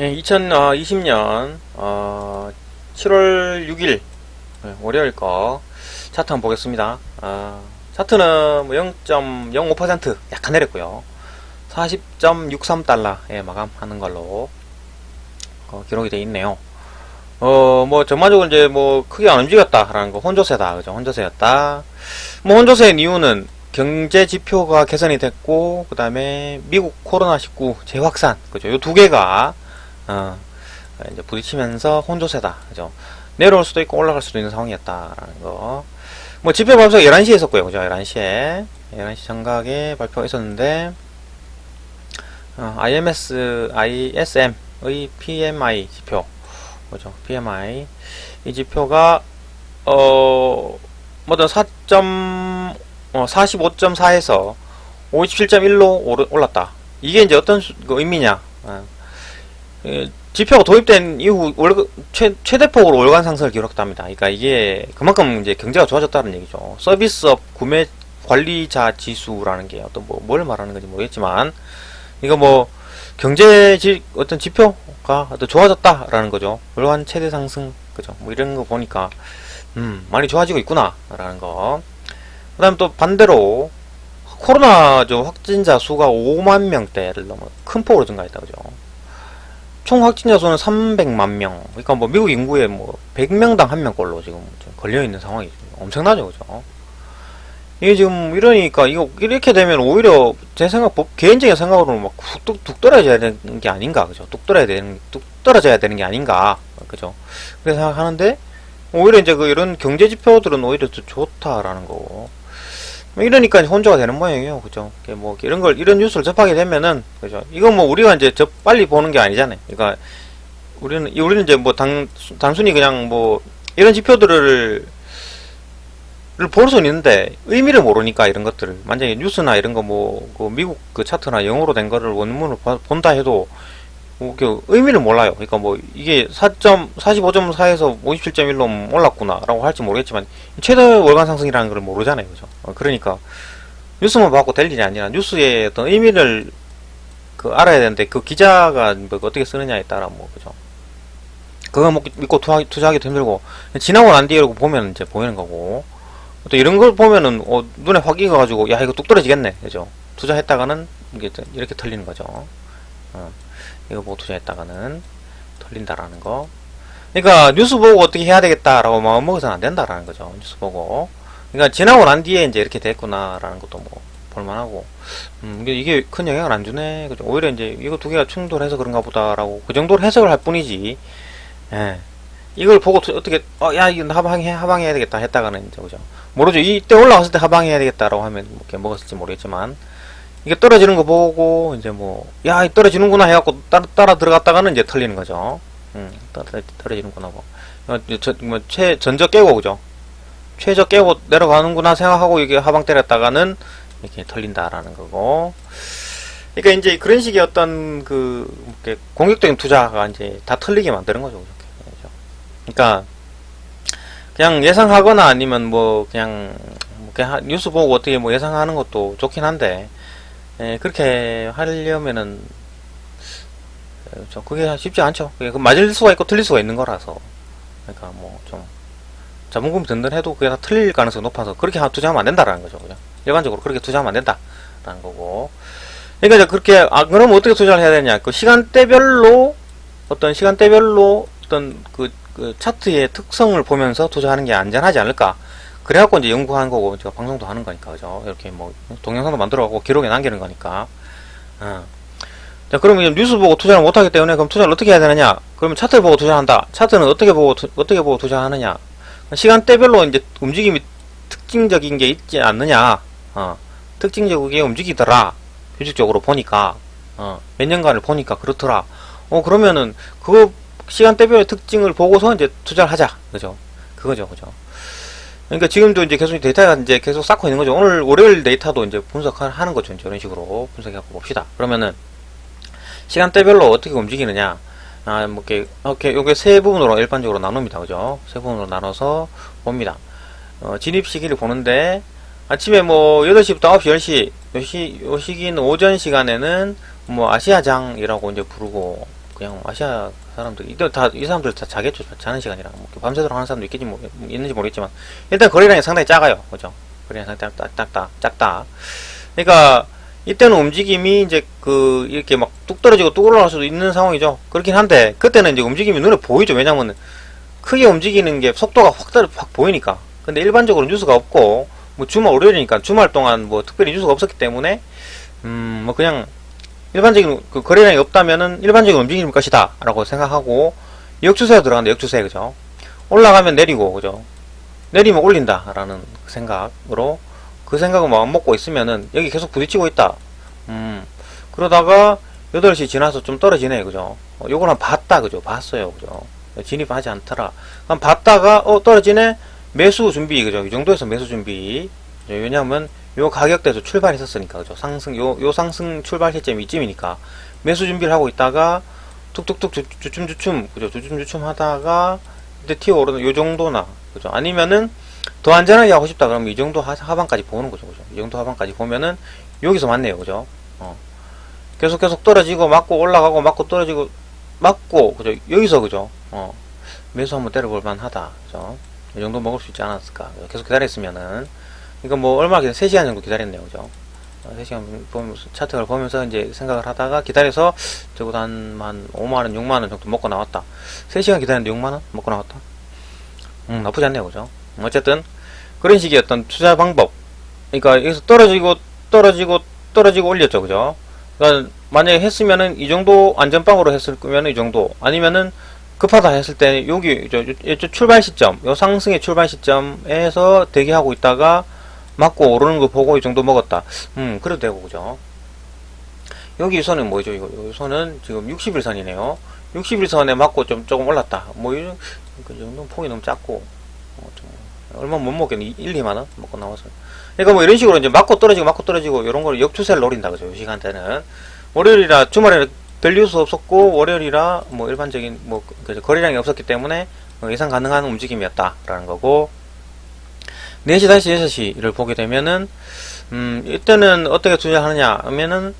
예, 2020년 어, 7월 6일 예, 월요일 거 차트 한번 보겠습니다. 아, 차트는 뭐 0.05% 약간 내렸고요. 40.63달러에 마감하는 걸로 어, 기록이 되어 있네요. 어, 뭐 전반적으로 이제 뭐 크게 안 움직였다라는 거 혼조세다, 그죠? 혼조세였다. 뭐 혼조세의 이유는 경제 지표가 개선이 됐고 그 다음에 미국 코로나 19 재확산, 그죠? 요 두 개가 어, 이제 부딪히면서 혼조세다. 그죠? 내려올 수도 있고 올라갈 수도 있는 상황이었다라는 거. 뭐 지표 발표가 11시에 있었고요. 그죠? 11시에. 11시 정각에 발표가 있었는데, 어, IMS, ISM의 PMI 지표. 그죠? PMI. 이 지표가, 어, 뭐든 4. 어, 45.4에서 57.1로 올랐다. 이게 이제 어떤 수- 그 의미냐? 어, 예, 지표가 도입된 이후 월, 최, 최대폭으로 월간 상승을 기록했답니다. 그러니까 이게 그만큼 이제 경제가 좋아졌다는 얘기죠. 서비스업 구매 관리자 지수라는 게 어떤 뭐, 뭘 말하는 건지 모르겠지만, 이거 뭐, 경제 지, 어떤 지표가 어떤 좋아졌다라는 거죠. 월간 최대 상승, 그죠. 뭐 이런 거 보니까, 음, 많이 좋아지고 있구나라는 거. 그 다음 또 반대로, 코로나 저 확진자 수가 5만 명대를 넘어 큰 폭으로 증가했다, 그죠. 총 확진자 수는 300만 명. 그러니까 뭐 미국 인구의 뭐 100명당 한 명꼴로 지금 좀 걸려 있는 상황이 엄청나죠, 그죠? 이게 지금 이러니까 이거 이렇게 되면 오히려 제 생각, 법- 개인적인 생각으로는 막 뚝, 뚝 떨어져야 되는 게 아닌가, 그죠? 뚝 떨어야 되는, 뚝 떨어져야 되는 게 아닌가, 그죠? 그렇게 생각하는데 오히려 이제 그 이런 경제 지표들은 오히려 더 좋다라는 거고. 뭐 이러니까 혼조가 되는 모양이에요, 그죠? 뭐 이런 걸 이런 뉴스를 접하게 되면은 그죠? 이건 뭐 우리가 이제 저 빨리 보는 게 아니잖아요. 그러니까 우리는 이- 우리는 이제 뭐 단, 단순히 그냥 뭐 이런 지표들을 볼 수는 있는데 의미를 모르니까 이런 것들을 만약에 뉴스나 이런 거 뭐 그 미국 그 차트나 영어로 된 거를 원문을 봐- 본다 해도 뭐 그 의미를 몰라요. 그러니까 뭐 이게 4.45.4에서 57.1로 올랐구나라고 할지 모르겠지만 최대 월간 상승이라는 걸 모르잖아요, 그죠? 어, 그러니까 뉴스만 받고 될 일이 아니라 뉴스의 어떤 의미를 그 알아야 되는데 그 기자가 뭐 어떻게 쓰느냐에 따라 뭐 그죠? 그거 뭐 믿고 투자, 투자하기도 힘들고 지나고 난 뒤에 보면 이제 보이는 거고 또 이런 걸 보면은 어, 눈에 확 익어가지고 야 이거 뚝 떨어지겠네, 그죠? 투자했다가는 이게 또 이렇게 털리는 거죠. 어, 이거 보고 투자했다가는 털린다라는 거. 그러니까 뉴스 보고 어떻게 해야 되겠다라고 마음 먹어서는 안 된다라는 거죠. 뉴스 보고. 그러니까 지나고 난 뒤에 이제 이렇게 됐구나라는 것도 뭐 볼만하고. 음, 이게, 큰 영향을 안 주네. 그죠? 오히려 이제 이거 두 개가 충돌해서 그런가 보다라고 그 정도로 해석을 할 뿐이지. 예. 이걸 보고 투- 어떻게 어, 야 이거 하방해 하방해야 되겠다 했다가는 이제 그죠? 모르죠. 이때 올라갔을 때 하방해야 되겠다라고 하면 뭐 먹었을지 모르겠지만 이게 떨어지는 거 보고 이제 뭐 야 떨어지는구나 해갖고 따라, 따라 들어갔다가는 이제 털리는 거죠. 음, 떨어, 떨어지는구나 뭐. 어, 저, 뭐, 최, 전적 깨고, 그죠? 최저 깨고 내려가는구나 생각하고 이게 하방 때렸다가는 이렇게 털린다라는 거고. 그러니까 이제 그런 식의 어떤 그, 공격적인 투자가 이제 다 털리게 만드는 거죠. 그죠? 그러니까, 그냥 예상하거나 아니면 뭐, 그냥, 뭐 그냥 하- 뉴스 보고 어떻게 뭐 예상하는 것도 좋긴 한데, 예, 그렇게 하려면은, 저 그게 쉽지 않죠. 그 맞을 수가 있고 틀릴 수가 있는 거라서. 그러니까 뭐 좀 자본금이 든든해도 그게 다 틀릴 가능성이 높아서 그렇게 하- 투자하면 안 된다라는 거죠. 그죠? 일반적으로 그렇게 투자하면 안 된다라는 거고. 그러니까 이제 그렇게 아 그럼 어떻게 투자를 해야 되냐? 그 시간대별로 어떤 시간대별로 어떤 그, 그 차트의 특성을 보면서 투자하는 게 안전하지 않을까? 그래갖고 이제 연구하는 거고 제가 방송도 하는 거니까 그죠? 이렇게 뭐 동영상도 만들어갖고 기록에 남기는 거니까. 어. 자, 그러면 뉴스 보고 투자를 못하기 때문에 그럼 투자를 어떻게 해야 되느냐? 그러면 차트를 보고 투자한다. 차트는 어떻게 보고 투- 어떻게 보고 투자하느냐? 시간대별로 이제 움직임이 특징적인 게 있지 않느냐? 어, 특징적이게 움직이더라. 휴직적으로 보니까 어, 몇 년간을 보니까 그렇더라. 어 그러면은 그 시간대별의 특징을 보고서 이제 투자를 하자. 그죠? 그거죠, 그죠? 그러니까 지금도 이제 계속 데이터가 이제 계속 쌓고 있는 거죠. 오늘 월요일 데이터도 이제 분석하는 거죠. 이런 식으로 분석해갖고 봅시다. 그러면은 시간대별로 어떻게 움직이느냐. 아, 뭐, 이렇게, 이렇게, 요게 세 부분으로 일반적으로 나눕니다. 그죠? 세 부분으로 나눠서 봅니다. 어, 진입 시기를 보는데, 아침에 뭐, 8시부터 9시, 10시, 요 시, 요 시기는 오전 시간에는 뭐, 아시아장이라고 이제 부르고, 그냥 아시아 사람들 이들 다이 사람들 다 자겠죠? 자는 시간이라 뭐 밤새도록 하는 사람도 있겠지 뭐 있는지 모르겠지만. 일단 거리량이 상당히 작아요. 그죠? 거리량이 상당히 딱, 작다 작다. 그러니까 이때는 움직임이 이제 그 이렇게 막 뚝 떨어지고 뚝 올라갈 수도 있는 상황이죠. 그렇긴 한데 그때는 이제 움직임이 눈에 보이죠. 왜냐면 크게 움직이는 게 속도가 확, 떨어- 확 보이니까. 근데 일반적으로 뉴스가 없고 뭐 주말 월요일이니까 주말 동안 뭐 특별히 뉴스가 없었기 때문에 음 뭐 그냥 일반적인 그 거래량이 없다면은 일반적인 움직임 것이다 라고 생각하고 역추세가 들어간다. 역추세 그죠? 올라가면 내리고 그죠? 내리면 올린다 라는 생각으로 그 생각을 마음 먹고 있으면은 여기 계속 부딪히고 있다. 음 그러다가 8시 지나서 좀 떨어지네 그죠? 어, 요걸 한 봤다 그죠? 봤어요 그죠? 진입하지 않더라. 한 봤다가 어 떨어지네? 매수 준비 그죠? 이 정도에서 매수 준비? 왜냐하면 요 가격대에서 출발했었으니까 그죠? 상승 요, 요 상승 출발 시점이 이쯤이니까 매수 준비를 하고 있다가 툭툭툭 주- 주춤주춤 그죠? 주춤주춤 하다가 이제 튀어 오르는 요 정도나 그죠? 아니면은 더 안전하게 하고 싶다 그러면 이 정도 하, 하반까지 보는 거죠 그죠? 이 정도 하반까지 보면은 여기서 맞네요 그죠? 어. 계속 계속 떨어지고 맞고 올라가고 맞고 떨어지고 맞고 그죠? 여기서 그죠? 어. 매수 한번 때려볼 만하다 그죠? 이 정도 먹을 수 있지 않았을까 계속 기다렸으면은 이거 뭐 얼마 기다 3시간 정도 기다렸네요. 그죠? 어, 3시간 보면서 차트를 보면서 이제 생각을 하다가 기다려서 적어도 한, 한 5만원 6만원 정도 먹고 나왔다. 3시간 기다렸는데 6만원 먹고 나왔다? 음 나쁘지 않네요. 그죠? 어쨌든 그런 식의 어떤 투자 방법. 그러니까 여기서 떨어지고 떨어지고 떨어지고 올렸죠. 그죠? 그러니까 만약에 했으면은 이 정도 안전빵으로 했을 거면은 이 정도. 아니면은 급하다 했을 때 여기 저, 저, 저 출발 시점 요 상승의 출발 시점에서 대기하고 있다가 맞고 오르는 거 보고 이 정도 먹었다. 음 그래도 되고 그죠? 여기 이 선은 뭐죠? 이거 이 선은 지금 61선이네요. 61선에 맞고 좀 조금 올랐다. 뭐 이 정도 폭이 너무 작고 어, 좀 얼마 못 먹겠네. 1, 2만원 먹고 나와서. 그러니까 뭐 이런 식으로 이제 맞고 떨어지고 맞고 떨어지고 이런 걸 역추세를 노린다 그죠? 이 시간대는. 월요일이라 주말에 별 뉴스 없었고 월요일이라 뭐 일반적인 뭐 그- 거래량이 없었기 때문에 어, 예상 가능한 움직임이었다라는 거고 4시 다시 6시를 보게 되면은 음 이때는 어떻게 투자하느냐 하면은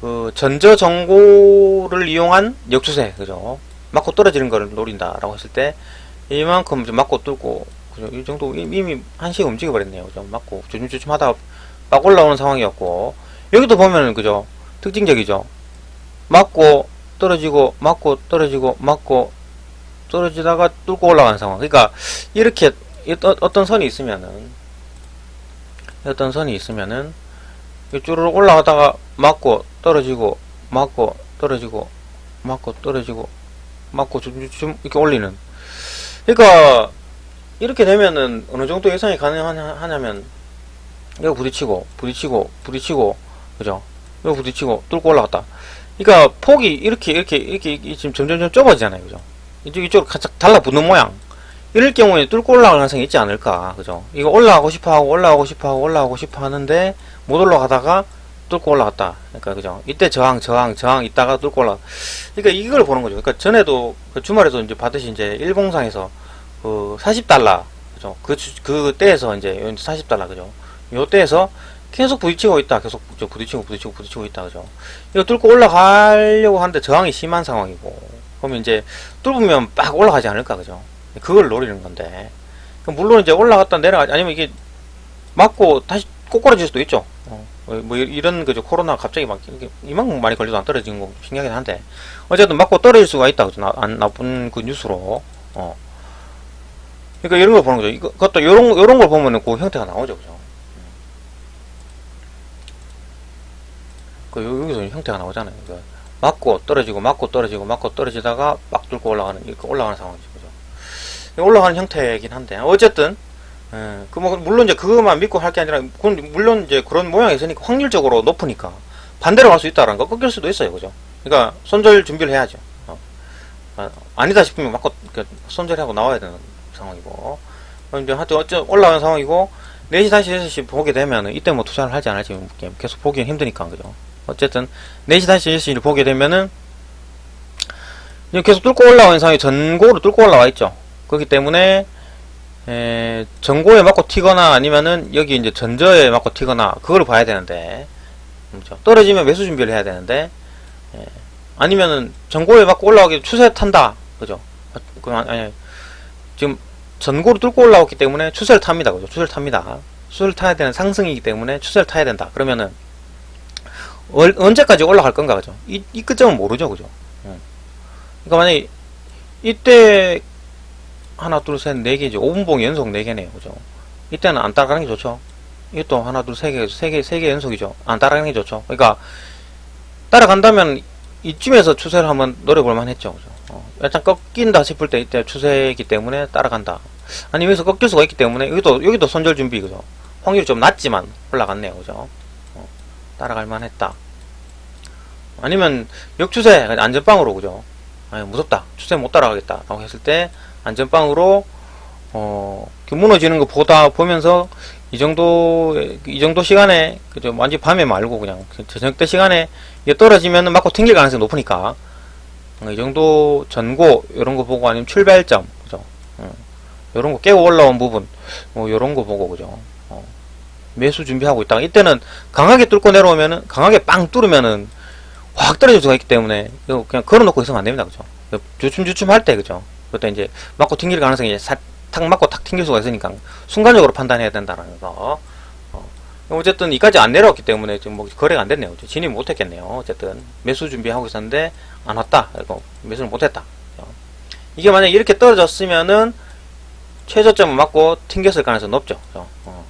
그 전저 정고를 이용한 역추세 그죠? 맞고 떨어지는 거를 노린다라고 했을 때 이만큼 이제 맞고 뚫고 그죠? 이 정도 이미 한시에 움직여 버렸네요. 그죠? 맞고 주춤주춤 하다가 막 올라오는 상황이었고. 여기도 보면은 그죠? 특징적이죠? 맞고 떨어지고 맞고 떨어지고 맞고 떨어지다가 뚫고 올라가는 상황. 그러니까 이렇게 어- 어떤 선이 있으면은 어떤 선이 있으면은 쭈르륵 올라가다가 맞고 떨어지고 맞고 떨어지고 맞고 떨어지고 맞고 좀, 좀 이렇게 올리는. 그러니까 이렇게 되면은 어느 정도 예상이 가능하냐면 여기 부딪히고 부딪히고 부딪히고 그죠? 여기 부딪히고 뚫고 올라갔다. 그러니까 폭이 이렇게 이렇게 이렇게, 이렇게 지금 점점점 좁아지잖아요. 그죠? 이쪽 이쪽으로 살짝 달라붙는 모양 이럴 경우에 뚫고 올라갈 가능성이 있지 않을까 그죠? 이거 올라가고 싶어 하고 올라가고 싶어 하고 올라가고 싶어 하는데 못 올라가다가 뚫고 올라갔다. 그러니까 그죠? 이때 저항 저항 저항 있다가 뚫고 올라 그러니까 이걸 보는 거죠. 그러니까 전에도 그 주말에도 이제 봤듯이 이제 일봉상에서 그 40달러 그죠? 그, 주- 그 때에서 이제 40달러 그죠? 요 때에서 계속 부딪히고 있다. 계속 저 부딪히고 부딪히고 부딪히고 있다 그죠? 이거 뚫고 올라가려고 하는데 저항이 심한 상황이고 그러면 이제 뚫으면 빡 올라가지 않을까 그죠 그걸 노리는 건데. 물론 이제 올라갔다 내려가 아니면 이게 맞고 다시 꼬꾸라질 수도 있죠. 어, 뭐 이- 이런 그죠 코로나 갑자기 막 이만큼 많이 걸려도 안 떨어지는 거 신기하긴 한데. 어쨌든 맞고 떨어질 수가 있다 그죠 나, 안, 나쁜 그 뉴스로. 어. 그러니까 이런 걸 보는 거죠. 이거 그것도 요런 요런 걸 보면은 그 형태가 나오죠 그죠? 그 요- 여기서 형태가 나오잖아요. 그 맞고 떨어지고 맞고 떨어지고 맞고 떨어지다가 막 뚫고 올라가는 올라가는 상황이죠 올라가는 형태이긴 한데. 어쨌든 예, 그 뭐 물론 이제 그것만 믿고 할 게 아니라 물론 이제 그런 모양이 있으니까 확률적으로 높으니까 반대로 갈 수 있다라는 거 꺾일 수도 있어요. 그죠? 그러니까 손절 준비를 해야죠. 어. 아, 아니다 싶으면 막 손절하고 나와야 되는 상황이고. 어, 이제 하여튼 어째 올라가는 상황이고 4시 다시 6시 보게 되면 이때 뭐 투자를 안 할지 계속 보기는 힘드니까 그죠? 어쨌든 4시 다시 6시를 보게 되면은 계속 뚫고 올라오는 상황이 전고로 뚫고 올라와 있죠 그렇기 때문에 에, 전고에 맞고 튀거나 아니면은 여기 이제 전저에 맞고 튀거나 그걸 봐야 되는데 그렇죠? 떨어지면 매수 준비를 해야 되는데 에, 아니면은 전고에 맞고 올라오기 추세 탄다. 그죠? 아, 그 아니, 아니 지금 전고를 뚫고 올라왔기 때문에 추세를 탑니다. 그죠? 추세를 탑니다. 추세를 타야 되는 상승이기 때문에 추세를 타야 된다. 그러면은 얼- 언제까지 올라갈 건가 그죠? 이, 이 끝점은 모르죠. 그죠? 응. 그러니까 만약에 이때 하나 둘 셋 네 개죠. 5분봉 연속 네 개네요. 그죠? 이때는 안 따라가는 게 좋죠. 이것도 하나 둘 세 개 세 개 세 개 연속이죠. 안 따라가는 게 좋죠. 그러니까 따라간다면 이쯤에서 추세를 한번 노려볼 만했죠. 그죠? 어, 약간 꺾인다 싶을 때 이때 추세이기 때문에 따라간다. 아니 여기서 꺾일 수가 있기 때문에 여기도 여기도 손절 준비 그죠? 확률이 좀 낮지만 올라갔네요. 그죠? 어, 따라갈 만했다. 아니면 역추세 안전빵으로 그죠? 아니 무섭다. 추세 못 따라가겠다. 라고 했을 때 안전빵으로 어, 무너지는 거 보다 보면서 이 정도 이 정도 시간에 그죠? 완전 밤에 말고 그냥 저녁 때 시간에 이게 떨어지면 맞고 튕길 가능성이 높으니까 어, 이 정도 전고 이런 거 보고 아니면 출발점 그죠? 어, 이런 거 깨고 올라온 부분 뭐 이런 거 보고 그죠? 어, 매수 준비하고 있다가 이때는 강하게 뚫고 내려오면은 강하게 빵 뚫으면은 확 떨어질 수가 있기 때문에 이거 그냥 걸어놓고 있으면 안 됩니다 그죠? 주춤주춤 할 때 그죠? 그때 이제 맞고 튕길 가능성이 이제 사, 탁 맞고 탁 튕길 수가 있으니까 순간적으로 판단해야 된다라는 거. 어. 어쨌든 이까지 안 내려왔기 때문에 지금 뭐 거래가 안 됐네요. 진입 못 했겠네요. 어쨌든 매수 준비하고 있었는데 안 왔다. 그리고 매수를 못 했다. 어. 이게 만약 이렇게 떨어졌으면은 최저점을 맞고 튕겼을 가능성이 높죠. 그죠? 어.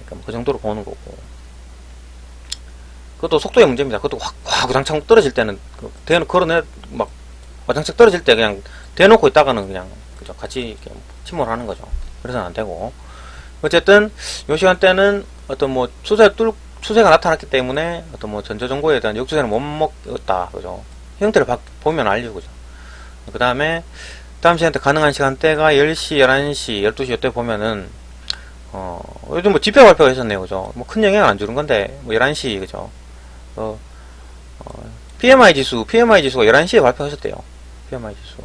그러니까 뭐그 정도로 보는 거고. 그것도 속도의 문제입니다. 그것도 확, 확, 와장창 떨어질 때는, 그, 대놓고 걸어내, 막, 와장창 떨어질 때 그냥 대놓고 있다가는 그냥 그죠 같이 침몰하는 거죠. 그래서는 안 되고. 어쨌든 요 시간대는 어떤 뭐 추세 뚫 추세가 나타났기 때문에 어떤 뭐 전조 정보에 대한 역추세는 못 먹었다. 그죠? 형태를 바, 보면 알죠 그죠? 그 다음에 다음 시간대 가능한 시간대가 10시 11시 12시 이때 보면은 어 요즘 뭐 지표 발표가 있었네요 그죠? 뭐 큰 영향을 안 주는 건데 뭐 11시 그죠? 어, 어, PMI 지수 PMI 지수가 11시에 발표하셨대요 PMI 지수.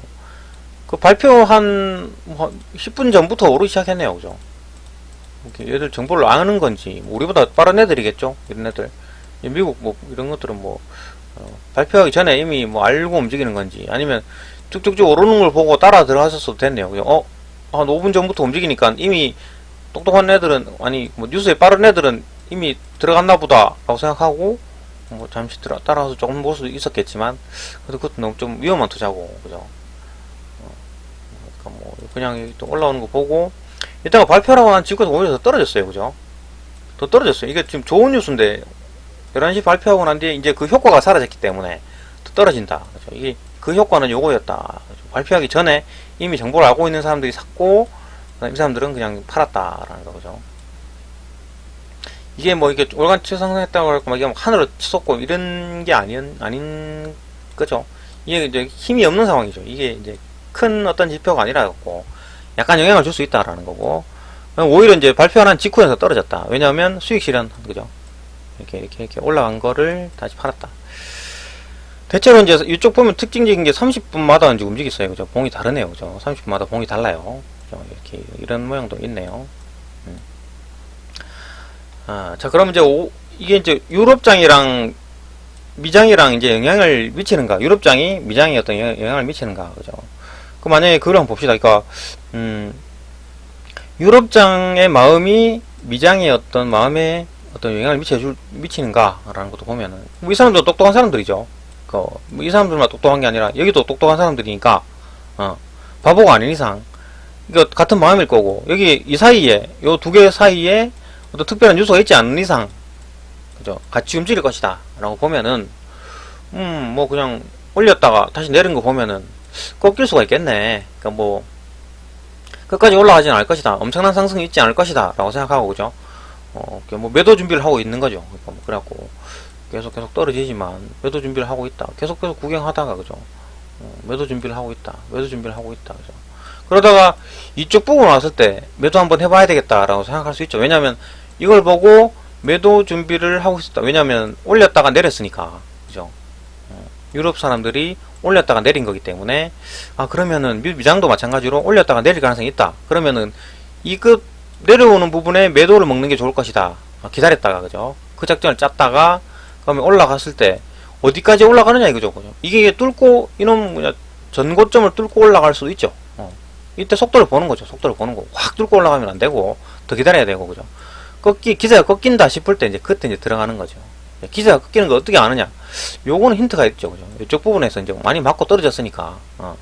그 발표한 뭐 10분 전부터 오르기 시작했네요, 그죠? 얘들 정보를 아는 건지, 뭐 우리보다 빠른 애들이겠죠? 이런 애들. 이 미국 뭐 이런 것들은 뭐 어, 발표하기 전에 이미 뭐 알고 움직이는 건지, 아니면 쭉쭉쭉 오르는 걸 보고 따라 들어가셨어도 됐네요. 그죠? 어, 한 5분 전부터 움직이니까 이미 똑똑한 애들은, 아니, 뭐 뉴스에 빠른 애들은 이미 들어갔나 보다, 라고 생각하고, 뭐 잠시 들어 따라서 조금 볼 수도 있었겠지만 그래도 그것도 너무 좀 위험한 투자고 그죠? 어, 그러니까 뭐 그냥 또 올라오는 거 보고 이따가 발표라고 난 지금까지 오히려 더 떨어졌어요 그죠? 더 떨어졌어요. 이게 지금 좋은 뉴스인데 11시 발표하고 난 뒤에 이제 그 효과가 사라졌기 때문에 더 떨어진다 그죠? 이게 그 효과는 요거였다? 발표하기 전에 이미 정보를 알고 있는 사람들이 샀고 이 사람들은 그냥 팔았다라는 거죠 이게 뭐 이게 월간 치 상승했다고 할고 막 이게 막 하늘을 치솟고 이런 게 아닌 아닌 거죠. 이게 이제 힘이 없는 상황이죠. 이게 이제 큰 어떤 지표가 아니라 갖고 약간 영향을 줄 수 있다라는 거고 오히려 이제 발표한 직후에서 떨어졌다. 왜냐하면 수익 실현 그죠? 이렇게 이렇게 이렇게 올라간 거를 다시 팔았다. 대체로 이제 이쪽 보면 특징적인 게 30분마다 이제 움직였어요. 그죠? 봉이 다르네요. 그죠? 30분마다 봉이 달라요. 이렇게 이런 모양도 있네요. 아, 자, 그럼 이제 오, 이게 이제 유럽장이랑 미장이랑 이제 영향을 미치는가? 유럽장이 미장이 어떤 영- 영향을 미치는가? 그죠? 그 만약에 그걸 한번 봅시다. 그러니까 음, 유럽장의 마음이 미장의 어떤 마음에 어떤 영향을 미쳐줄 미치는가라는 것도 보면은 뭐 이 사람도 똑똑한 사람들이죠. 그이 사람들만 똑똑한 게 아니라 여기도 똑똑한 사람들이니까 어, 바보가 아닌 이상 이거 같은 마음일 거고 여기 이 사이에 요 두 개 사이에 어떤 특별한 요소가 있지 않는 이상 그죠? 같이 움직일 것이다. 라고 보면은 음 뭐 그냥 올렸다가 다시 내린 거 보면은 꺾일 수가 있겠네. 그러니까 뭐 끝까지 올라가진 않을 것이다. 엄청난 상승이 있지 않을 것이다. 라고 생각하고 그죠? 어, 뭐 매도 준비를 하고 있는 거죠. 그러니까 뭐 그래갖고 계속 계속 떨어지지만 매도 준비를 하고 있다. 계속 계속 구경하다가 그죠? 어, 매도 준비를 하고 있다. 매도 준비를 하고 있다. 그죠? 그러다가 이쪽 부분 왔을 때 매도 한번 해봐야 되겠다라고 생각할 수 있죠. 왜냐하면 이걸 보고 매도 준비를 하고 있었다. 왜냐하면 올렸다가 내렸으니까, 그죠? 어, 유럽 사람들이 올렸다가 내린 거기 때문에 아 그러면은 미- 미장도 마찬가지로 올렸다가 내릴 가능성이 있다. 그러면은 이끝 내려오는 부분에 매도를 먹는 게 좋을 것이다. 아, 기다렸다가 그죠? 그 작전을 짰다가 그러면 올라갔을 때 어디까지 올라가느냐 이거죠. 그죠? 이게 뚫고 이놈 뭐냐 전고점을 뚫고 올라갈 수도 있죠. 어. 이때 속도를 보는 거죠. 속도를 보는 거. 확 뚫고 올라가면 안 되고 더 기다려야 되고 그죠. 꺾기 기세가 꺾인다 싶을 때 이제 그때 이제 들어가는 거죠. 기세가 꺾이는 거 어떻게 아느냐? 요거는 힌트가 있죠. 그죠? 이쪽 부분에서 이제 많이 맞고 떨어졌으니까 어.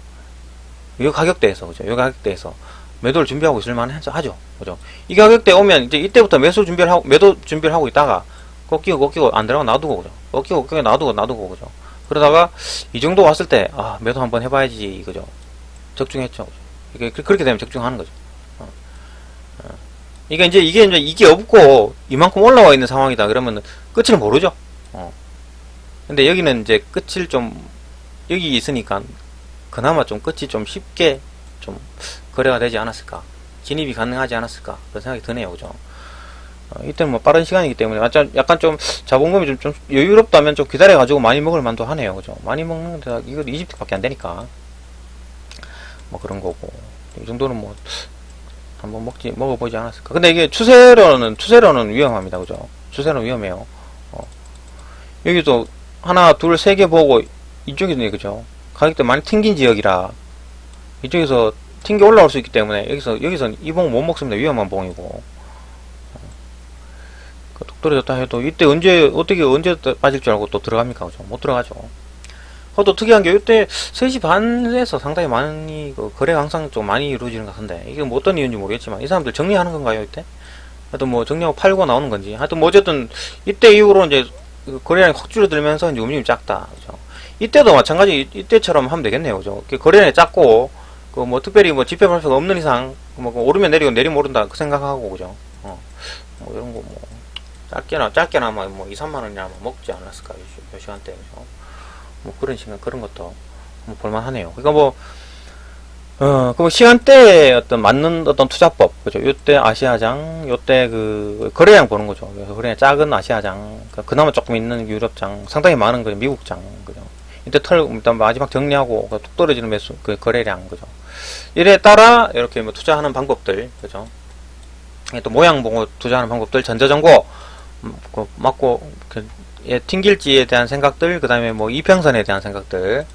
이 가격대에서 그죠? 이 가격대에서 매도를 준비하고 있을 만한 하죠. 그죠? 이 가격대 오면 이제 이때부터 매수 준비를 하고 매도 준비를 하고 있다가 꺾이고 꺾이고 안 들어가 놔두고 그죠? 꺾이고 꺾이고 놔두고 놔두고 그죠? 그러다가 이 정도 왔을 때 아 매도 한번 해봐야지 그죠? 적중했죠. 그죠? 그- 그렇게 되면 적중하는 거죠. 이게 이제 이게 이제 이게 없고 이만큼 올라와 있는 상황이다 그러면 끝을 모르죠. 어. 근데 여기는 이제 끝을 좀 여기 있으니까 그나마 좀 끝이 좀 쉽게 좀 거래가 되지 않았을까? 진입이 가능하지 않았을까? 그런 생각이 드네요. 그죠? 어, 이때는 뭐 빠른 시간이기 때문에 약간, 약간 좀 자본금이 좀, 좀 여유롭다면 좀 기다려 가지고 많이 먹을 만도 하네요. 그죠? 많이 먹는데 이거 20득 밖에 안 되니까. 뭐 그런 거고. 이 정도는 뭐 한번 먹지 먹어보지 않았을까. 근데 이게 추세로는 추세로는 위험합니다. 그죠? 추세로는 위험해요. 어. 여기도 하나 둘 세 개 보고 이쪽이네 그죠? 가격대 많이 튕긴 지역이라 이쪽에서 튕겨 올라올 수 있기 때문에 여기서 여기서 이봉 못 먹습니다. 위험한 봉이고. 그뚝 떨어졌다 해도 이때 언제 어떻게 언제 빠질 줄 알고 또 들어갑니까? 그죠? 못 들어가죠 그것도 특이한 게 이때 3시 반에서 상당히 많이 그 거래가 항상 좀 많이 이루어지는 것 같은데 이게 뭐 어떤 이유인지 모르겠지만 이 사람들 정리하는 건가요 이때? 하여튼 뭐 정리하고 팔고 나오는 건지. 하여튼 뭐 어쨌든 이때 이후로 이제 그 거래량이 확 줄어들면서 이제 움직임이 작다. 그죠? 이때도 마찬가지 이- 이때처럼 하면 되겠네요. 그죠? 그 거래량이 작고 그 뭐 특별히 뭐 지표 발표가 없는 이상 뭐 오르면 내리고 내리면 오른다 그 생각하고 그죠? 어. 뭐 이런 거 뭐. 짧게나 짧게나마 뭐 2, 3만 원이나 먹지 않았을까 요, 요 시간대 그죠 뭐 그런 시간 그런 것도 뭐 볼만하네요 그러니까 뭐 어, 그 시간대에 어떤 맞는 어떤 투자법, 그죠? 요때 아시아장, 요때 그 거래량 보는 거죠. 그래서 거래량 작은 아시아장, 그러니까 그나마 조금 있는 유럽장, 상당히 많은 거 미국장, 그죠? 이때 털 일단 마지막 정리하고 그뚝 떨어지는 매수 그 거래량, 그죠? 이에 따라 이렇게 뭐 투자하는 방법들, 그죠? 또 모양 보고 투자하는 방법들, 전자정보 음, 그 맞고 그 예, 튕길지에 대한 생각들, 그 다음에 뭐 이평선에 대한 생각들.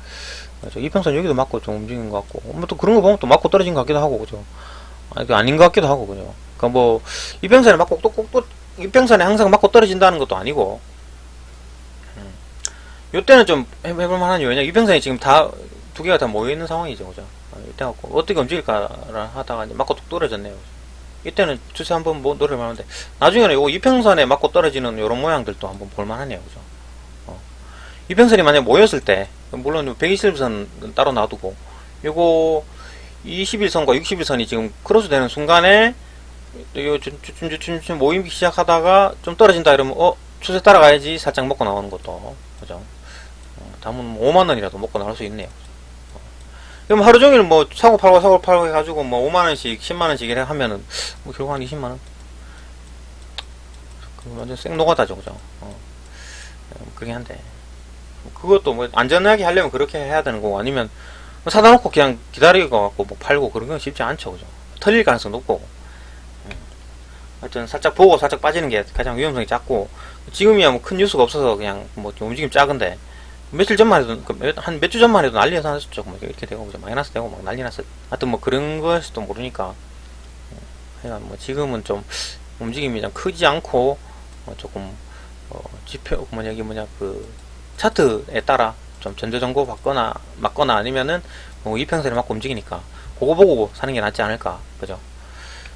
그죠. 이평선 여기도 맞고 좀 움직이는 것 같고, 뭐 또 그런 거 보면 또 맞고 떨어진 것 같기도 하고, 그죠. 아, 아닌 것 같기도 하고, 그죠. 그니까 뭐, 이평선에 맞고 또 꼭 또, 이평선에 항상 맞고 떨어진다는 것도 아니고, 음. 요때는 좀 해- 해볼 만한 이유냐, 이평선이 지금 다, 두 개가 다 모여있는 상황이죠, 그죠. 아, 이때 갖고, 어떻게 움직일까 하다가 이제 맞고 뚝 떨어졌네요. 이때는 주세 한번 뭐 노릴 만한데, 나중에는 요 이평선에 맞고 떨어지는 요런 모양들도 한번 볼 만하네요, 그죠. 어. 이평선이 만약 모였을 때, 물론 120일선 따로 놔두고 요거 21선과 61선이 지금 크로스 되는 순간에 요준준준 모임기 시작하다가 좀 떨어진다 이러면 어 추세 따라가야지 살짝 먹고 나오는 것도 그죠 어, 담은 5만 원이라도 먹고 나올 수 있네요 어. 그럼 하루 종일 뭐 사고 팔고 사고 팔고 해가지고 뭐 5만 원씩 10만 원씩 이래 하면은 뭐 결국 한 20만 원? 그 완전 생 노가다죠 그죠 어. 그렇긴 한데. 그것도 뭐 안전하게 하려면 그렇게 해야 되는 거고 아니면 뭐 사다 놓고 그냥 기다리고 갖고 뭐 팔고 그런 건 쉽지 않죠 그죠? 털릴 가능성 높고. 음. 하여튼 살짝 보고 살짝 빠지는 게 가장 위험성이 작고 지금이야 뭐 큰 뉴스가 없어서 그냥 뭐좀 움직임 작은데 며칠 전만 해도 한 몇 주 전만 해도 난리 났었죠 뭐 이렇게 되고 그죠 마이너스 되고 막 난리 났었 하여튼 뭐 그런 것일지도 모르니까. 음, 하여간 뭐 지금은 좀 움직임이 좀 크지 않고 어, 조금 어, 지표 뭐냐 여기 뭐냐 그 차트에 따라 좀 전자정보 받거나 맞거나 아니면은 뭐 이평선에 맞고 움직이니까 그거 보고 사는 게 낫지 않을까. 그죠?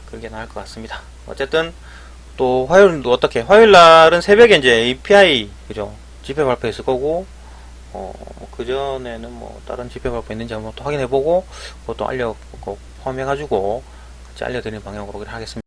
그런 게 나을 것 같습니다. 어쨌든 또 화요일도 어떻게 화요일 날은 새벽에 이제 API 그죠? 지표 발표 있을 거고 어 그 전에는 뭐 다른 지표 발표 있는지 한번 또 확인해 보고 그것도 알려 그 포함해 가지고 같이 알려드리는 방향으로 하겠습니다.